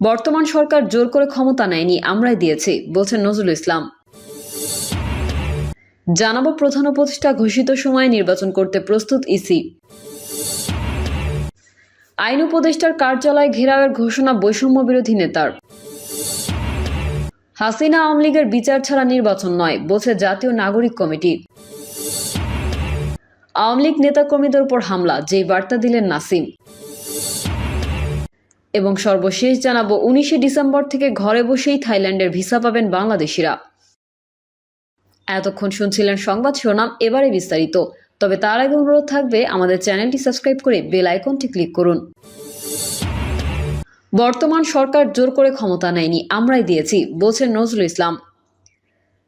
বর্তমান সরকার জোর করে ক্ষমতা নেয়নি, আমরাই দিয়েছি, বলছেন নজরুল ইসলাম। জানাব প্রধান উপদেষ্টা ঘোষিত সময়ে নির্বাচন করতে প্রস্তুত ইসি। আইন উপদেষ্টার কার্যালয় ঘেরাওয়ের ঘোষণা বৈষম্য বিরোধী নেতার। হাসিনা আওয়ামী লীগের বিচার ছাড়া নির্বাচন নয়, বলছে জাতীয় নাগরিক কমিটি। আওয়ামী লীগ নেতাকর্মীদের উপর হামলা, যেই বার্তা দিলেন নাসিম। এবং সর্বশেষ জানাব, উনিশে ডিসেম্বর থেকে ঘরে বসেই থাইল্যান্ডের ভিসা পাবেন বাংলাদেশিরা। এতক্ষণ শুনছিলেন সংবাদ শিরোনাম, এবারে বিস্তারিত। তবে তার আগে অনুরোধ থাকবে, আমাদের চ্যানেলটি সাবস্ক্রাইব করে বেল আইকনটি ক্লিক করুন। বর্তমান সরকার জোর করে ক্ষমতা নেয়নি, আমরাই দিয়েছি, বলছেন নজরুল ইসলাম।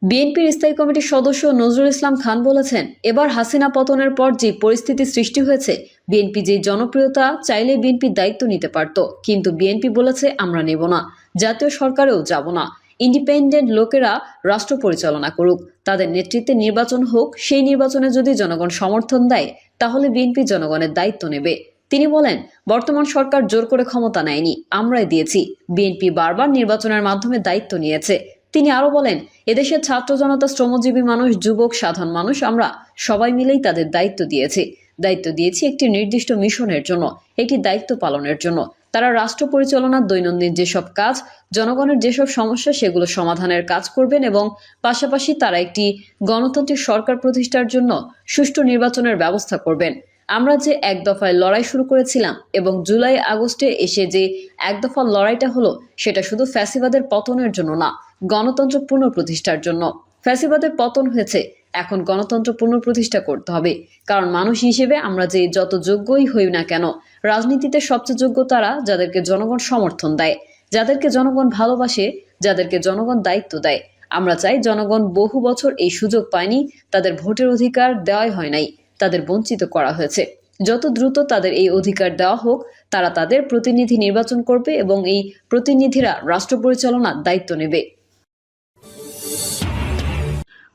বিএনপির স্থায়ী কমিটির সদস্য নজরুল ইসলাম খান বলেছেন, এবার হাসিনা পতনের পর যে পরিস্থিতি সৃষ্টি হয়েছে, বিএনপি যে জনপ্রিয়তা চাইলে বিএনপি দায়িত্ব নিতে পারত, কিন্তু বিএনপি বলেছে, আমরা নেব না, জাতীয় সরকারেও যাব না। ইন্ডিপেন্ডেন্ট লোকেরা রাষ্ট্র পরিচালনা করুক, তাদের নেতৃত্বে নির্বাচন হোক, সেই নির্বাচনে যদি জনগণ সমর্থন দেয়, তাহলে বিএনপি জনগণের দায়িত্ব নেবে। তিনি বলেন, বর্তমান সরকার জোর করে ক্ষমতা নেয়নি, আমরাই দিয়েছি। বিএনপি বারবার নির্বাচনের মাধ্যমে দায়িত্ব নিয়েছে তিনি আরও বলেন, এদেশের ছাত্র জনতা শ্রমজীবী মানুষ, যুবক, সাধারণ মানুষ, আমরা সবাই মিলেই তাদের দায়িত্ব দিয়েছি। দায়িত্ব দিয়েছি একটি নির্দিষ্ট মিশনের জন্য, একটি দায়িত্ব পালনের জন্য। তারা রাষ্ট্র পরিচালনার দৈনন্দিন যেসব কাজ, জনগণের যেসব সমস্যা, সেগুলো সমাধানের কাজ করবেন এবং পাশাপাশি তারা একটি গণতান্ত্রিক সরকার প্রতিষ্ঠার জন্য সুষ্ঠু নির্বাচনের ব্যবস্থা করবেন। আমরা যে এক দফায় লড়াই শুরু করেছিলাম এবং জুলাই আগস্টে এসে যে এক দফা লড়াইটা হলো, সেটা শুধু ফ্যাসিবাদের পতনের জন্য না, গণতন্ত্র পুনঃপ্রতিষ্ঠার জন্য। ফ্যাসিবাদের পতন হয়েছে, এখন গণতন্ত্র পুনঃপ্রতিষ্ঠা করতে হবে। কারণ মানুষ হিসেবে আমরা যে যত যোগ্যই হই না কেন, রাজনীতিতে সবচেয়ে যোগ্য তারা যাদেরকে জনগণ সমর্থন দেয়, যাদেরকে জনগণ ভালোবাসে, যাদেরকে জনগণ দায়িত্ব দেয়। আমরা চাই জনগণ বহু বছর এই সুযোগ পায়নি, তাদের ভোটের অধিকার দেওয়াই হয় নাই। তাদের বঞ্চিত করা হয়েছে। যত দ্রুত তাদের এই অধিকার দেওয়া হোক, তারা তাদের প্রতিনিধি নির্বাচন করবে এবং এই প্রতিনিধিরা রাষ্ট্র পরিচালনার দায়িত্ব নেবে।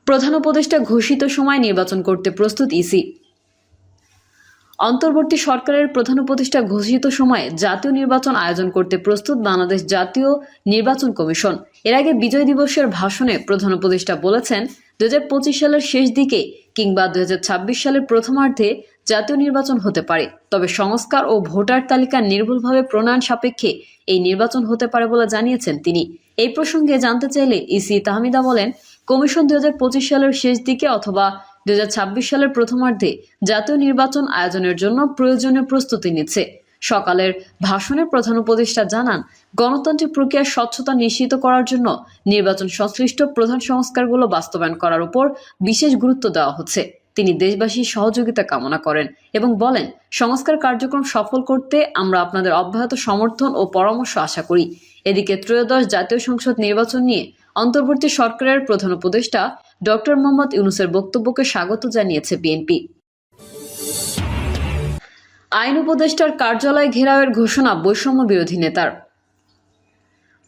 প্রধান উপদেষ্টা ঘোষিত সময় নির্বাচন করতে প্রস্তুত ইসি। অন্তর্বর্তী সরকারের প্রধান উপদেষ্টা ঘোষিত সময়ে জাতীয় নির্বাচন আয়োজন করতে প্রস্তুত বাংলাদেশ জাতীয় নির্বাচন কমিশন। এর আগে বিজয় দিবসের ভাষণে প্রধান উপদেষ্টা বলেছেন দু হাজার পঁচিশ সালের শেষ দিকে কিংবা দুই হাজার ছাব্বিশ সালের প্রথমার্ধে জাতীয় নির্বাচন হতে পারে। তবে সংস্কার ও ভোটার তালিকা নির্ভুলভাবে প্রণয়ন সাপেক্ষে এই নির্বাচন হতে পারে বলে জানিয়েছেন তিনি। এই প্রসঙ্গে জানতে চাইলে ইসি তাহমিদা বলেন, কমিশন দুই হাজার পঁচিশ সালের শেষ দিকে অথবা দুই হাজার ছাব্বিশ সালের প্রথমার্ধে জাতীয় নির্বাচন আয়োজনের জন্য প্রয়োজনীয় প্রস্তুতি নিচ্ছে। সকালের ভাষণে প্রধান উপদেষ্টা জানান, গণতান্ত্রিক প্রক্রিয়ার স্বচ্ছতা নিশ্চিত করার জন্য নির্বাচন সংশ্লিষ্ট প্রধান সংস্কারগুলো বাস্তবায়ন করার উপর বিশেষ গুরুত্ব দেওয়া হচ্ছে। তিনি দেশবাসীর সহযোগিতা কামনা করেন এবং বলেন, সংস্কার কার্যক্রম সফল করতে আমরা আপনাদের অব্যাহত সমর্থন ও পরামর্শ আশা করি। এদিকে ত্রয়োদশ জাতীয় সংসদ নির্বাচন নিয়ে অন্তর্বর্তী সরকারের প্রধান উপদেষ্টা ডক্টর মোহাম্মদ ইউনুসের বক্তব্যকে স্বাগত জানিয়েছে বিএনপি। আইন উপদেষ্টার কার্যালয় ঘেরাওয়ের ঘোষণা বৈষম্য বিরোধী নেতার।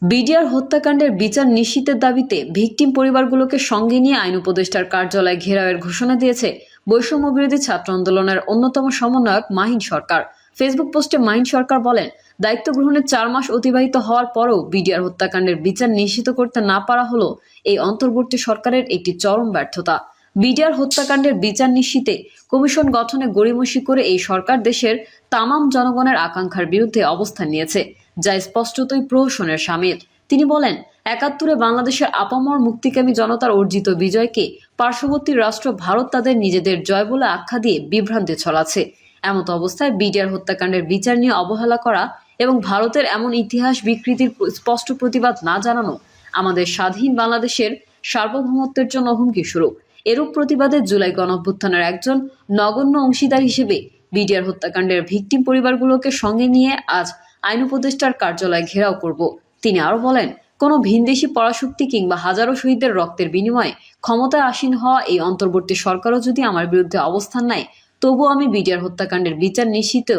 বিডিআর হত্যাকাণ্ডের বিচার নিশ্চিতের দাবিতে ভিকটিম পরিবারগুলোকে সঙ্গে নিয়ে আইন উপদেষ্টার কার্যালয় ঘেরাওয়ের ঘোষণা দিয়েছে বৈষম্য বিরোধী ছাত্র আন্দোলনের অন্যতম সমন্বয়ক মাহিন সরকার। ফেসবুক পোস্টে মাহিন সরকার বলেন, দায়িত্ব গ্রহণের চার মাস অতিবাহিত হওয়ার পরও বিডিআর হত্যাকাণ্ডের বিচার নিশ্চিত করতে না পারা হলো এই অন্তর্বর্তী সরকারের একটি চরম ব্যর্থতা। বিডিআর হত্যাকাণ্ডের বিচার নিশ্চিতে কমিশন গঠনে গড়িমসি করে এই সরকার দেশের তামাম জনগণের আকাঙ্ক্ষার বিরুদ্ধে অবস্থান নিয়েছে, যা স্পষ্টতই প্রহসনের সামিল। তিনি বলেন, একাত্তরে বাংলাদেশের আপামর মুক্তিকামী জনতার অর্জিত বিজয়কে পার্শ্ববর্তী রাষ্ট্র ভারত তাদের নিজেদের জয় বলে আখ্যা দিয়ে বিভ্রান্তি ছড়াচ্ছে। এমত অবস্থায় বিডিআর হত্যাকাণ্ডের বিচার নিয়ে অবহেলা করা এবং ভারতের এমন ইতিহাস বিকৃতির স্পষ্ট প্রতিবাদ না জানানো আমাদের স্বাধীন বাংলাদেশের সার্বভৌমত্বের জন্য হুমকি স্বরূপ। এরূপ প্রতিবাদে জুলাই গণঅভ্যুত্থানের একজন নগণ্য অংশীদার হিসেবে বিডিআর হত্যাকাণ্ডের ভিকটিম পরিবারগুলোকে সঙ্গে নিয়ে আজ আইন উপদেষ্টার কার্যালয় ঘেরাও করব। তিনি আরও বলেন, কোনো ভিনদেশি পরাশক্তি কিংবা হাজারো শহীদের রক্তের বিনিময়ে ক্ষমতায় আসীন হওয়া এই অন্তর্বর্তী সরকারও যদি আমার বিরুদ্ধে অবস্থান নেয় তবু আমি বিডিআর হত্যাকাণ্ডের বিচার নিশ্চিত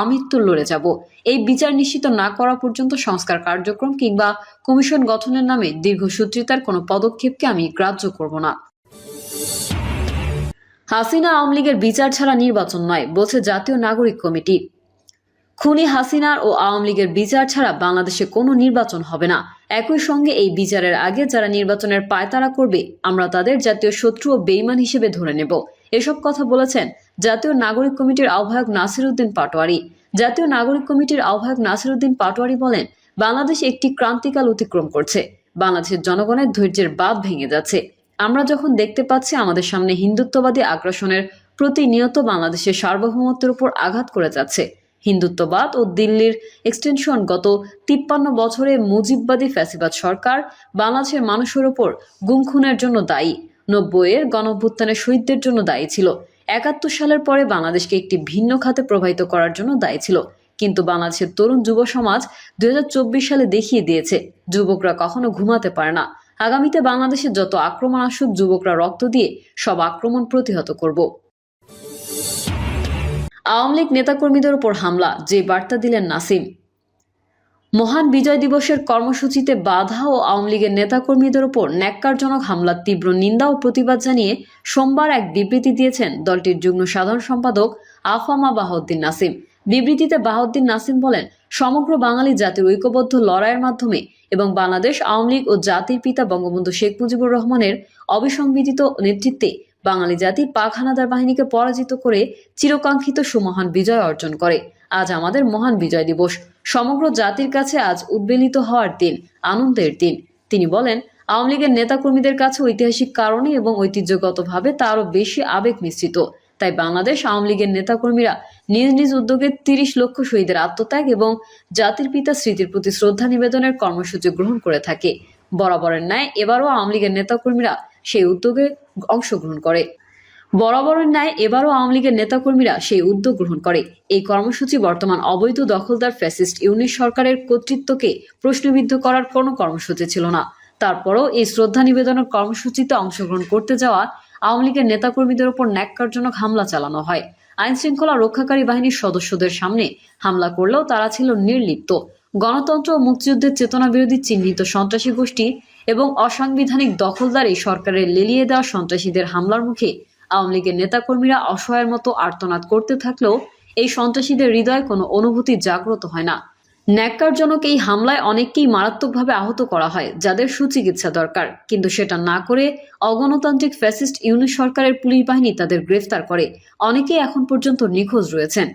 আমৃত্যু লড়ে যাব। এই বিচার নিশ্চিত না করা পর্যন্ত সংস্কার কার্যক্রম কিংবা কমিশন গঠনের নামে দীর্ঘসূত্রিতার কোনো পদক্ষেপকে আমি গ্রাহ্য করব না। হাসিনা আওয়ামী লীগের বিচার ছাড়া নির্বাচন নয়, বলছে জাতীয় নাগরিক কমিটি। খুনি হাসিনার ও আওয়ামী লীগের বিচার ছাড়া বাংলাদেশে কোনো নির্বাচন হবে না। একই সঙ্গে এই বিচারের আগে যারা নির্বাচনের পায়তারা করবে, আমরা তাদের জাতীয় শত্রু ও বেইমান হিসেবে ধরে নেব। এসব কথা বলেছেন জাতীয় নাগরিক কমিটির আহ্বায়ক নাসির উদ্দিন পাটোয়ারি। জাতীয় নাগরিক কমিটির আহ্বায়ক নাসির উদ্দিন পাটোয়ারি বলেন, বাংলাদেশ একটি ক্রান্তিকাল অতিক্রম করছে। বাংলাদেশের জনগণের ধৈর্যের বাঁধ ভেঙে যাচ্ছে। আমরা যখন দেখতে পাচ্ছি আমাদের সামনে হিন্দুত্ববাদী আগ্রাসনের প্রতিনিয়ত বাংলাদেশের সার্বভৌমত্বের উপর আঘাত করে যাচ্ছে। হিন্দুত্ববাদ ও দিল্লির এক্সটেনশন গত তিপ্পান্ন বছরে মুজিববাদী ফ্যাসিবাদ সরকার বাংলাদেশের মানুষের ওপর গুমখুনের জন্য দায়ী। নব্বইয়ের গণভ্যুত্থানের শহীদদের জন্য দায়ী ছিল। একাত্তর সালের পরে বাংলাদেশকে একটি ভিন্ন খাতে প্রবাহিত করার জন্য দায়ী ছিল। কিন্তু বাংলাদেশের তরুণ যুব সমাজ দুই হাজার চব্বিশ সালে দেখিয়ে দিয়েছে, যুবকরা কখনো ঘুমাতে পারে না। আগামীতে বাংলাদেশে যত আক্রমণ আসুক, যুবকরা রক্ত দিয়ে সব আক্রমণ প্রতিহত করব। আওয়ামী লীগ নেতাকর্মীদের উপর হামলা, যে বার্তা দিলেন নাসিম। মহান বিজয় দিবসের কর্মসূচিতে বাধা ও আওয়ামী লীগের নেতাকর্মীদের উপর ন্যাক্কারজনক হামলার তীব্র নিন্দা ও প্রতিবাদ জানিয়ে সোমবার এক বিবৃতি দিয়েছেন দলটির যুগ্ম সাধারণ সম্পাদক আফামা বাহাউদ্দিন নাসিম। বিবৃতিতে বাহাউদ্দিন নাসিম বলেন, সমগ্র বাঙালি জাতির ঐক্যবদ্ধ লড়াইয়ের মাধ্যমে এবং বাংলাদেশ, আওয়ামী লীগ ও জাতির পিতা বঙ্গবন্ধু শেখ মুজিবুর রহমানের অবিসংবিধিত নেতৃত্বে বাঙালি জাতি পাক হানাদার বাহিনীকে পরাজিত করে চিরকাঙ্ক্ষিত সুমহান বিজয় অর্জন করে। আজ আমাদের মহান বিজয় দিবস। সমগ্র জাতির কাছে আজ উদ্বেলিত হওয়ার দিন, আনন্দের দিন। তিনি বলেন, আওয়ামী লীগের নেতাকর্মীদের কাছে ঐতিহাসিক কারণে এবং ঐতিহ্যগতভাবে তারও বেশি আবেগ মিশ্রিত। তাই বাংলাদেশ আওয়ামী লীগের নেতাকর্মীরা নিজ নিজ উদ্যোগে তিরিশ লক্ষ শহীদের আত্মত্যাগ এবং জাতির পিতা স্মৃতির প্রতি শ্রদ্ধা নিবেদনের কর্মসূচি গ্রহণ করে থাকে। বরাবরের ন্যায় এবারও আওয়ামী লীগের নেতাকর্মীরা সেই উদ্যোগে অংশগ্রহণ করে। বরাবরের ন্যায় এবারও আওয়ামী লীগের নেতাকর্মীরা সেই উদ্যোগ গ্রহণ করে। এই কর্মসূচি বর্তমান অবৈধ দখলদার ফ্যাসিস্ট ইউনিট সরকারের কর্তৃত্বকে প্রশ্নবিদ্ধ করার কোনো কর্মসূচি ছিল না। তারপরও এই শ্রদ্ধা নিবেদনের কর্মসূচিতে অংশগ্রহণ করতে যাওয়া আওয়ামী লীগের নেতাকর্মীদের উপর ন্যাক্কারজনক হামলা চালানো হয়। আইন শৃঙ্খলা রক্ষাকারী বাহিনীর সদস্যদের সামনে হামলা করলেও তারা ছিল নির্লিপ্ত। গণতন্ত্র ও মুক্তিযুদ্ধের চেতনা বিরোধী চিহ্নিত সন্ত্রাসী গোষ্ঠী এবং অসাংবিধানিক দখলদার সরকারের লেলিয়ে দেওয়া সন্ত্রাসীদের হামলার মুখে আওয়ামী লীগের নেতাকর্মীরা অসহায়ের মতো আর্তনাদ করতে থাকলেও এই সন্ত্রাসীদের হৃদয়ে কোনো অনুভূতি জাগ্রত হয় না। ন্যাক্কারজনক এই হামলায় অনেককেই মারাত্মকভাবে আহত করা হয়, যাদের সুচিকিৎসা দরকার। কিন্তু সেটা না করে অগণতান্ত্রিক ফ্যাসিস্ট ইউনিট সরকারের পুলিশ বাহিনী তাদের গ্রেফতার করে। অনেকেই এখন পর্যন্ত নিখোঁজ রয়েছেন।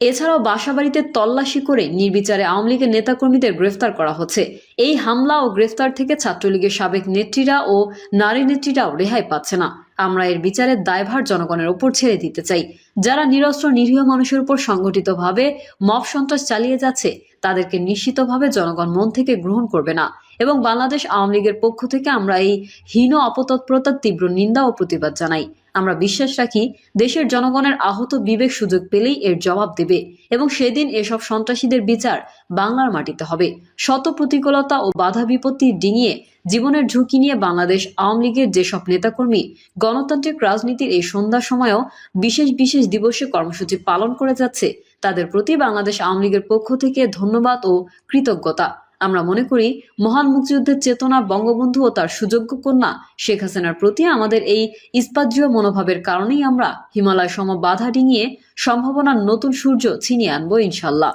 এছাড়াও বাসাবাড়িতে তল্লাশি করে নির্বিচারে আওয়ামী লীগের নেতাকর্মীদের গ্রেফতার করা হচ্ছে। এই হামলা ও গ্রেফতার থেকে ছাত্রলীগের সাবেক নেত্রীরা ও নারী নেত্রীরাও রেহাই পাচ্ছে না। আমরা এর বিচারের দায়ভার জনগণের ওপর ছেড়ে দিতে চাই। যারা নিরস্ত্র, নিরীহ মানুষের উপর সংগঠিতভাবে মব সন্ত্রাস চালিয়ে যাচ্ছে তাদেরকে নিশ্চিতভাবে জনগণ মন থেকে গ্রহণ করবে না। এবং বাংলাদেশ আওয়ামী লীগের পক্ষ থেকে আমরা এই হীন অপতৎপরতার তীব্র নিন্দা ও প্রতিবাদ জানাই। আমরা বিশ্বাস রাখি, দেশের জনগণের আহত বিবেক সুযোগ পেলেই এর জবাব দেবে এবং সেদিন এসব সন্ত্রাসীদের বিচার বাংলার মাটিতে হবে। শত প্রতিকূলতা ও বাধা বিপত্তি ডিঙিয়ে জীবনের ঝুঁকি নিয়ে বাংলাদেশ আওয়ামী লীগের যেসব নেতাকর্মী গণতান্ত্রিক রাজনীতির এই সন্ধ্যার সময়ও বিশেষ বিশেষ দিবসে কর্মসূচি পালন করে যাচ্ছে তাদের প্রতি বাংলাদেশ আওয়ামী লীগের পক্ষ থেকে ধন্যবাদ ও কৃতজ্ঞতা। আমরা মনে করি, মহান মুক্তিযুদ্ধের চেতনা, বঙ্গবন্ধু ও তার সুযোগ্য কন্যা শেখ হাসিনার প্রতি আমাদের এই ইস্পাতজীয় মনোভাবের কারণেই আমরা হিমালয় সম বাধা ডিঙিয়ে সম্ভাবনার নতুন সূর্য ছিনিয়ে আনব ইনশাল্লাহ।